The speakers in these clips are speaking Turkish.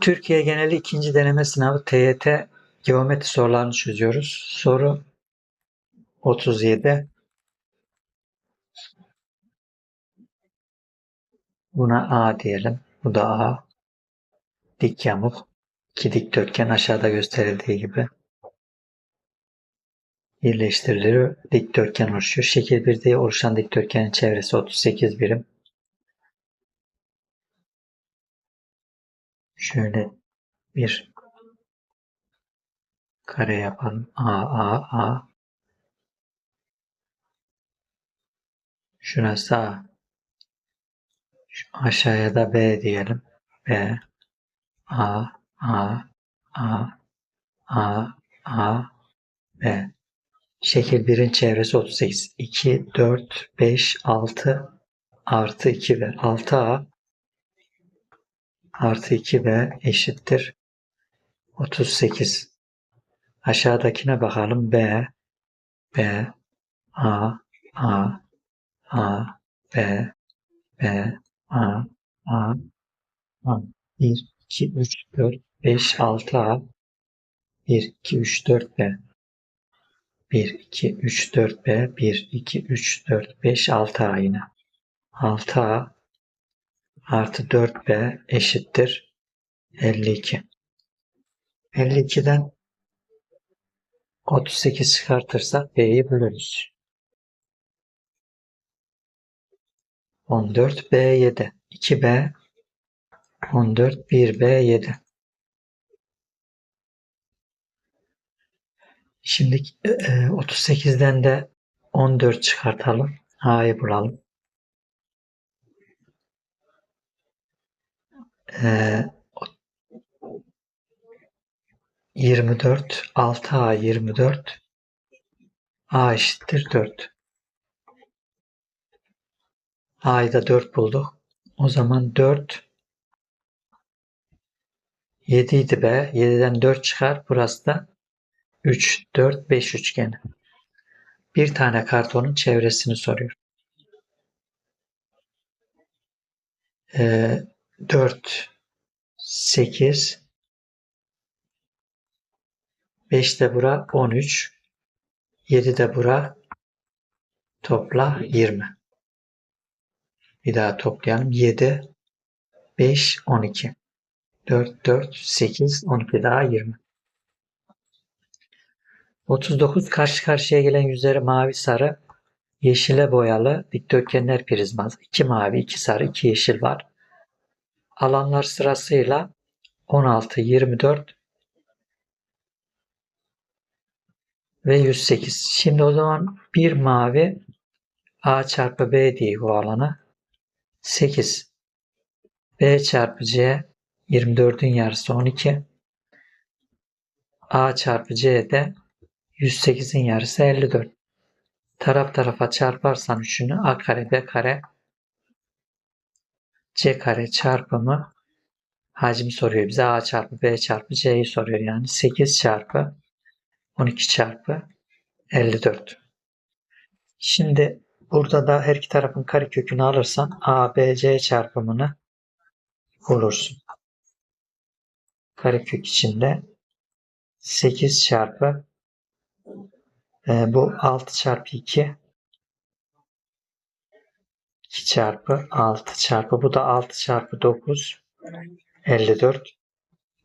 Türkiye geneli ikinci deneme sınavı TYT geometri sorularını çözüyoruz. Soru 37. Buna A diyelim. Bu da A. Dik yamuk. İki dikdörtgen aşağıda gösterildiği gibi birleştirilir. Dikdörtgen oluşuyor. Şekil 1'de oluşan dikdörtgenin çevresi 38 birim. Şöyle bir kare yapalım. A, A, A. Şurası A. Aşağıya da B diyelim. B, A, A, A, A, A, B. Şekil 1'in çevresi 38. 2, 4, 5, 6 artı 2 ve 6A artı 2B eşittir 38. Aşağıdakine bakalım. B, B, A, A, A, B, B, A, A, A. 1, 2, 3, 4, 5, 6 A. 1, 2, 3, 4 B. 1, 2, 3, 4 B. 1, 2, 3, 4, 5, 6 A yine. 6 A artı 4 B eşittir 52. 52'den 38 çıkartırsak B'yi bölürüz. 14 B7 2B 14 1B7 Şimdi e, 38'den de 14 çıkartalım. A'yı bulalım. E, 24 6A 24 A eşittir 4. A'yı da 4 bulduk. O zaman 4 7 idi be. 7'den 4 çıkar. Burası da 3, 4, 5 üçgeni. Bir tane kartonun çevresini soruyor. Ee, 4, 8, 5 de bura 13, 7 de bura topla 20. Bir daha toplayalım. 7, 5, 12. 4, 4, 8, 12 daha 20. 39 karşı karşıya gelen yüzleri mavi sarı, yeşile boyalı dikdörtgenler prizması. 2 mavi, 2 sarı, 2 yeşil var. Alanlar sırasıyla 16, 24 ve 108. Şimdi o zaman bir mavi A çarpı B diye bu alana 8. B çarpı C 24'ün yarısı 12. A çarpı C de 108'in yarısı 54. Taraf tarafa çarparsan üçünü A kare B kare C kare çarpımı hacim soruyor bize. A çarpı B çarpı C'yi soruyor yani. 8 çarpı 12 çarpı 54. Şimdi burada da her iki tarafın karekökünü alırsan A, B, C çarpımını bulursun. Karekök içinde 8 çarpı e, bu 6 çarpı 2 2 çarpı 6 çarpı bu da 6 çarpı 9 54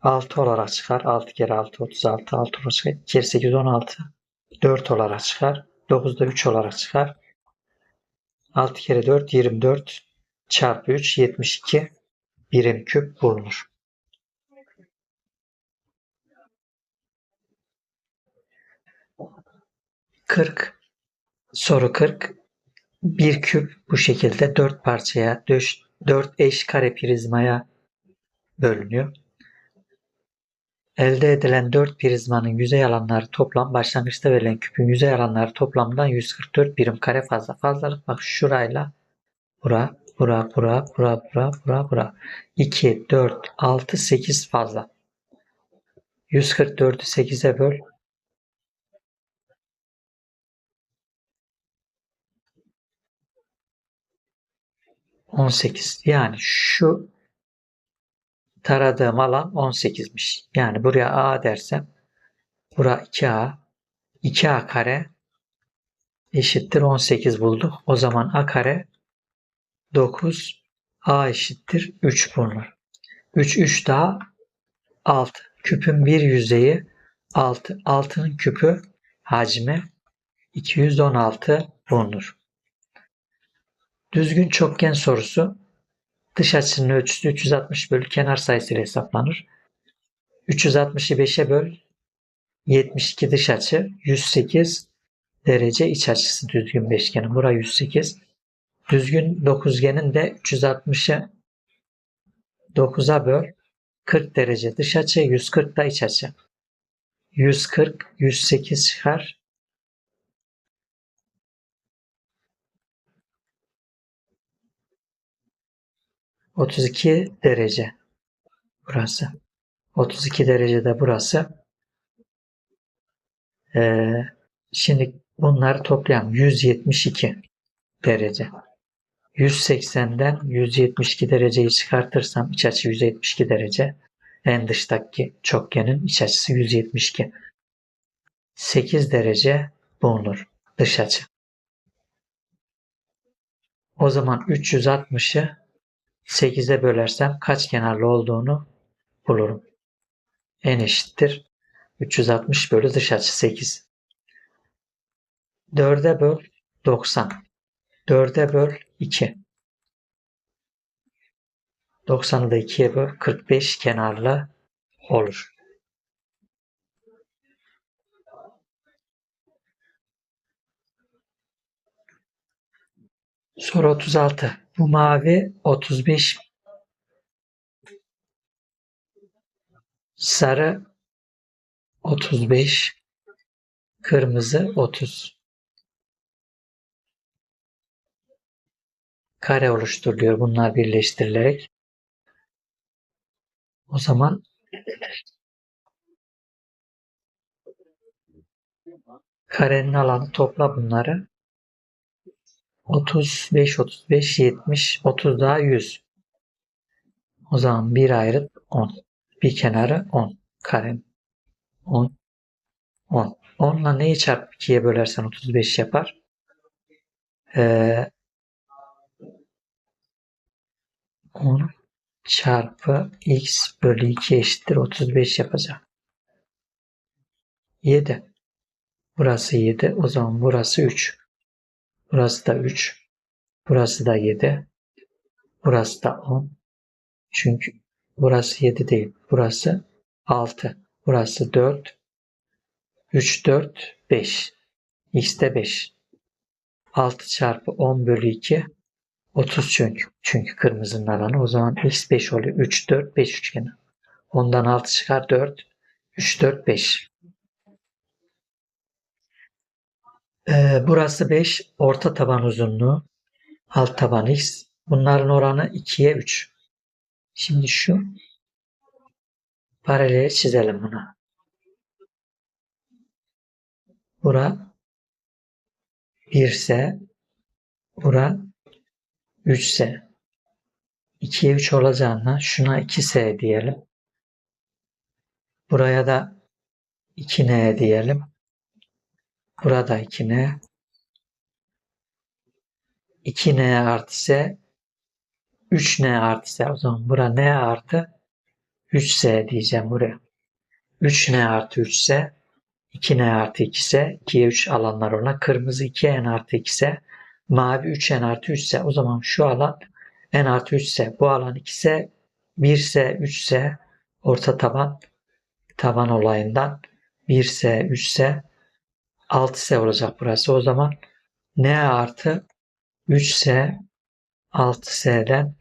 6 olarak çıkar. 6 kere 6 36 6 olarak çıkar. 2 kere 8 16 4 olarak çıkar. 9 da 3 olarak çıkar. 6 kere 4 24 çarpı 3 72 birim küp bulunur. Kırk soru 40 bir küp bu şekilde dört parçaya dört eş kare prizmaya bölünüyor. Elde edilen dört prizmanın yüzey alanları toplam başlangıçta verilen küpün yüzey alanları toplamdan 144 birim kare fazla. Fazlalık bak şurayla bura, bura, bura, bura, bura, bura, bura. 2, 4, 6, 8 fazla. 144'ü 8'e böl. 18. Yani şu taradığım alan 18'miş. Yani buraya A dersem bura 2A 2A kare eşittir 18 bulduk. O zaman A kare 9 A eşittir 3 bulunur. 3 3 daha 6. Küpün bir yüzeyi 6. 6'nın küpü hacmi 216 bulunur. Düzgün çokgen sorusu dış açının ölçüsü 360 bölü kenar sayısıyla hesaplanır. 360'ı 5'e böl 72 dış açı 108 derece iç açısı düzgün beşgenin. Bura 108. Düzgün dokuzgenin de 360'ı 9'a böl 40 derece dış açı 140 da iç açı. 140 108 çıkar. Otuz iki derece burası. 32 derecede burası. Ee, şimdi bunları toplayalım. 172 derece. 180'den 172 dereceyi çıkartırsam iç açı 172 derece. En dıştaki çokgenin iç açısı 172. 8 derece bulunur dış açı. O zaman 360'ı 8'e bölersem kaç kenarlı olduğunu bulurum. En eşittir 360 bölü dış açı 8. 4'e böl 90. 4'e böl 2. 90'ı da 2'ye böl 45 kenarlı olur. Soru 36. Bu mavi 35 sarı 35 kırmızı 30 kare oluşturuluyor bunlar birleştirilerek. O zaman karenin alanı topla bunları. 35, 35, 70, 30 daha 100. O zaman bir ayrı 10. Bir kenarı 10. Karenin 10. 10. 10 ile neyi çarpıp 2'ye bölersen 35 yapar. Ee, 10 çarpı x bölü 2 eşittir 35 yapacak. 7. Burası 7. O zaman burası 3. Burası da 3. Burası da 7. Burası da 10. Çünkü burası 7 değil. Burası 6. Burası 4. 3, 4, 5. X de 5. 6 çarpı 10 bölü 2 30 çünkü. Çünkü kırmızının alanı. O zaman x 5 oluyor. 3, 4, 5 üçgeni. Ondan 6 çıkar 4. 3, 4, 5. Ee, burası 5. Orta taban uzunluğu. Alt taban x. Bunların oranı 2'ye 3. Şimdi şu paraleli çizelim buna. Bura 1 ise bura 3 ise 2'ye 3 olacağına şuna 2S diyelim. Buraya da 2N diyelim. Burada 2N. 2N artı S 3N artı S. O zaman bura N artı 3S diyeceğim buraya. 3N artı 3S 2N artı 2S 2'ye 3 alanlar ona. Kırmızı 2N artı 2S Mavi 3n artı 3 ise o zaman şu alan n artı 3 ise bu alan 2 ise 1 ise 3 ise orta taban taban olayından 1 ise 3 ise 6 ise olacak burası. O zaman n artı 3 ise 6 s'den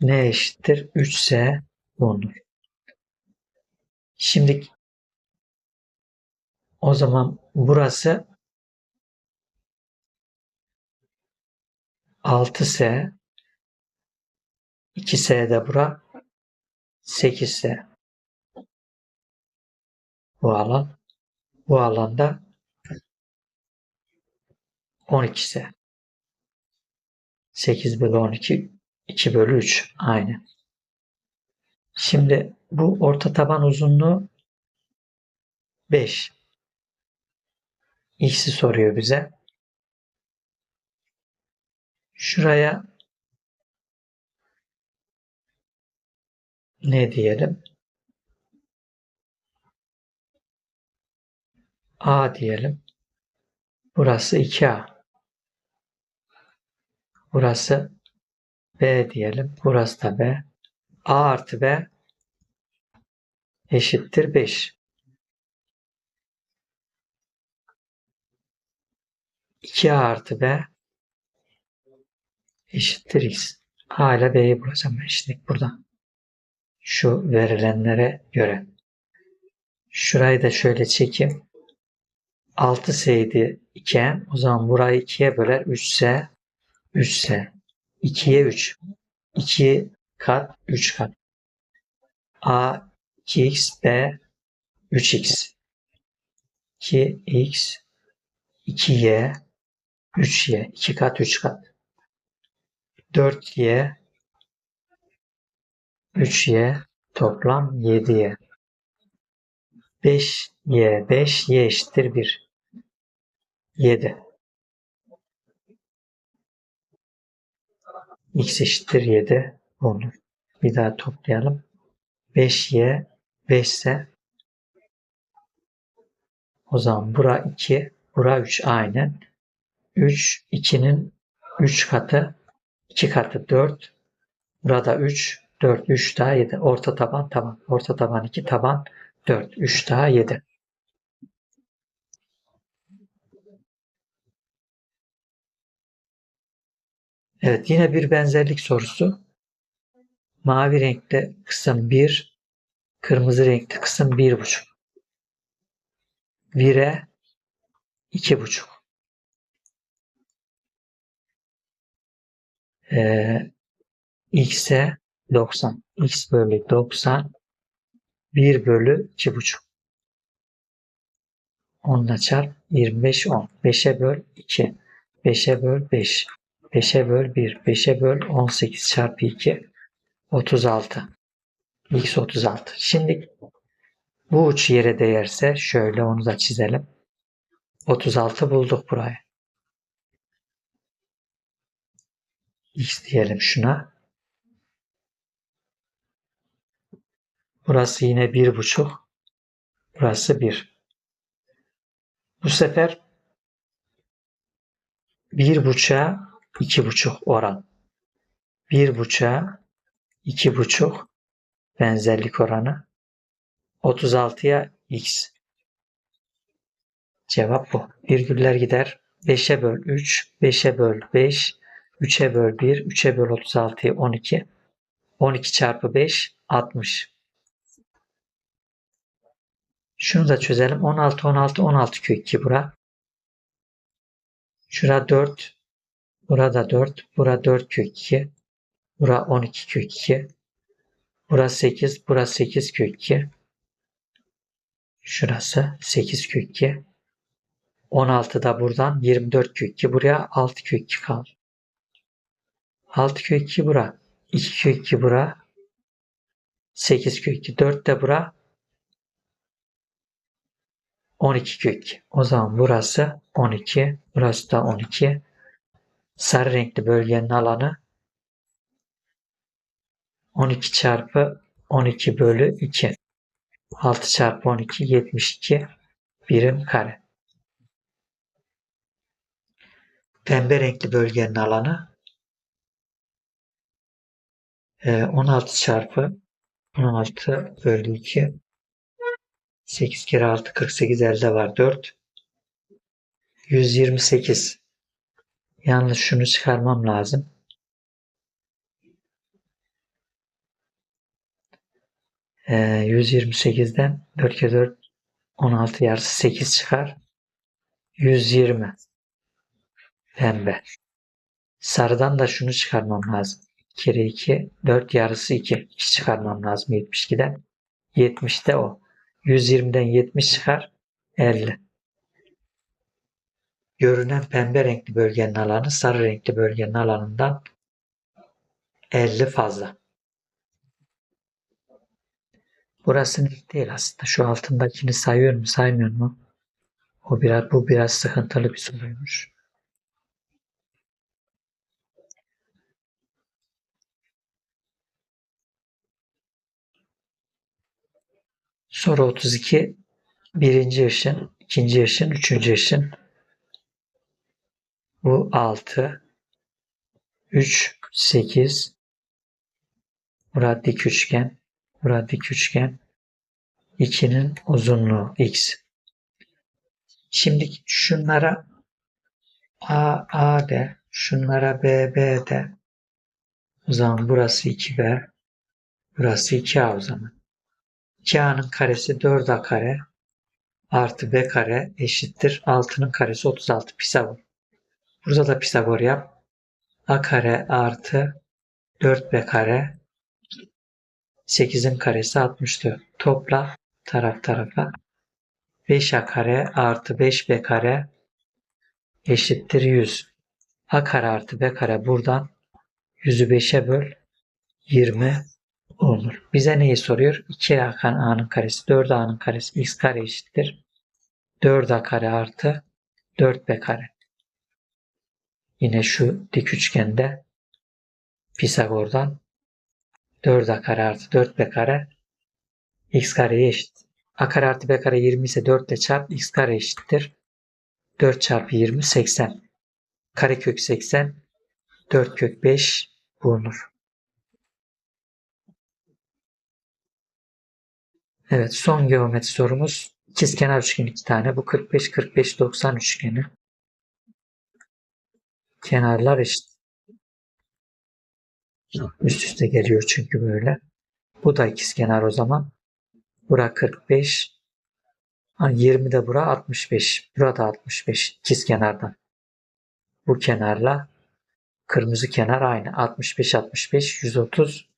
n eşittir 3 s bulunur. Şimdi o zaman burası 6S 2S de bura 8S bu alan bu alanda 12S 8 bölü 12 2 bölü 3 aynı. Şimdi bu orta taban uzunluğu 5. X'i soruyor bize. Şuraya ne diyelim? A diyelim. Burası 2A. Burası B diyelim. Burası da B. A artı B eşittir 5. 2A artı B eşittir X. A ile B'yi bulacağım ben şimdi burada. Şu verilenlere göre. Şurayı da şöyle çekeyim. 6s'ydi iken o zaman burayı 2'ye böler 3s 3s 2'ye 3 2 kat 3 kat. A 2x b 3x 2x 2y 3y 2 kat 3 kat. 4y 3y toplam 7y 5y 5y eşittir 1 7 x eşittir 7 olur. Bir daha toplayalım. 5y 5 ise o zaman bura 2 bura 3 aynen. 3 2'nin 3 katı 2 katı 4 burada 3 4 3 daha 7 orta taban taban orta taban 2 taban 4 3 daha 7 Evet yine bir benzerlik sorusu. Mavi renkte kısım 1, kırmızı renkte kısım 1,5. Vire 2,5. Ee, x'e 90. x bölü 90 1 bölü 2,5. 10'la çarp 25 10. 5'e böl 2. 5'e böl 5. 5'e böl 1. 5'e böl 18 çarpı 2. 36. X 36. Şimdi bu uç yere değerse şöyle onu da çizelim. 36 bulduk burayı. X diyelim şuna. Burası yine 1,5. Burası 1. Bu sefer 1,5'a 2,5 oran. 1,5'a 2,5 benzerlik oranı. 36'ya x. Cevap bu. Virgüller gider. 5'e böl 3, 5'e böl 5, 3'e böl 1, 3'e böl 36'yı 12. 12 çarpı 5, 60. Şunu da çözelim. 16, 16, 16 kök 2 bura. Şura 4, burada 4, bura 4 kök 2, bura 12 kök 2, bura 8, bura 8 kök 2, şurası 8 kök 2, 16 da buradan 24 kök 2, buraya 6 kök 2 kalır. 6 kök 2 bura, 2 kök 2 bura, 8 kök 2, 4 de bura, 12 kök. O zaman burası 12, burası da 12. Sarı renkli bölgenin alanı 12 çarpı 12 bölü 2. 6 çarpı 12 72 birim kare. Pembe renkli bölgenin alanı 16 çarpı 16 bölü 2 8 kere 6 48 elde var 4 128 Yalnız şunu çıkarmam lazım. Ee, 128'den 4 kere 4 16 yarısı 8 çıkar. 120 pembe. Sarıdan da şunu çıkarmam lazım. 2 kere 2 4 yarısı 2. 2 çıkarmam lazım 72'den. 70 de o. 120'den 70 çıkar. 50. Görünen pembe renkli bölgenin alanı sarı renkli bölgenin alanından 50 fazla. Burası net değil aslında. Şu altındakini sayıyor mu saymıyor mu? O biraz, bu biraz sıkıntılı bir soruymuş. Soru 32. Birinci yaşın, ikinci yaşın, üçüncü yaşın. Bu 6. 3, 8. Burası dik üçgen. Burası dik üçgen. 2'nin uzunluğu x. Şimdi şunlara A, A de, şunlara B, B de. O zaman burası 2B, burası 2A o zaman. 2A'nın karesi 4A kare artı B kare eşittir 6'nın karesi 36 Pisagor. Burada da Pisagor yap. A kare artı 4B kare 8'in karesi 64. Topla taraf tarafa. 5A kare artı 5B kare eşittir 100. A kare artı B kare buradan 100'ü 5'e böl 20 olur. Bize neyi soruyor? 2A kan A'nın karesi 4A'nın karesi x kare eşittir. 4A kare artı 4B kare. Yine şu dik üçgende Pisagor'dan 4A kare artı 4B kare x kareye eşit. A kare artı B kare 20 ise 4 ile çarp x kare eşittir. 4 çarpı 20 80. Karekök 80 4 kök 5 bulunur. Evet son geometri sorumuz. İkizkenar üçgen iki tane. Bu 45 45 90 üçgeni. Kenarlar eşit. Üst üste geliyor çünkü böyle. Bu da ikizkenar o zaman. Bura 45. Ha, 20 de bura 65. Burada 65 ikizkenardan. Bu kenarla kırmızı kenar aynı. 65 65 130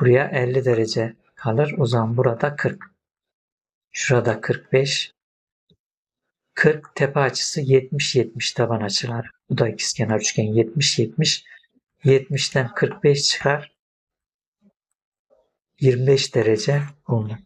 buraya 50 derece kalır. O zaman burada 40. Şurada 45. 40 tepe açısı 70 70 taban açılar. Bu da ikizkenar üçgen 70 70. 70'ten 45 çıkar. 25 derece bulunur.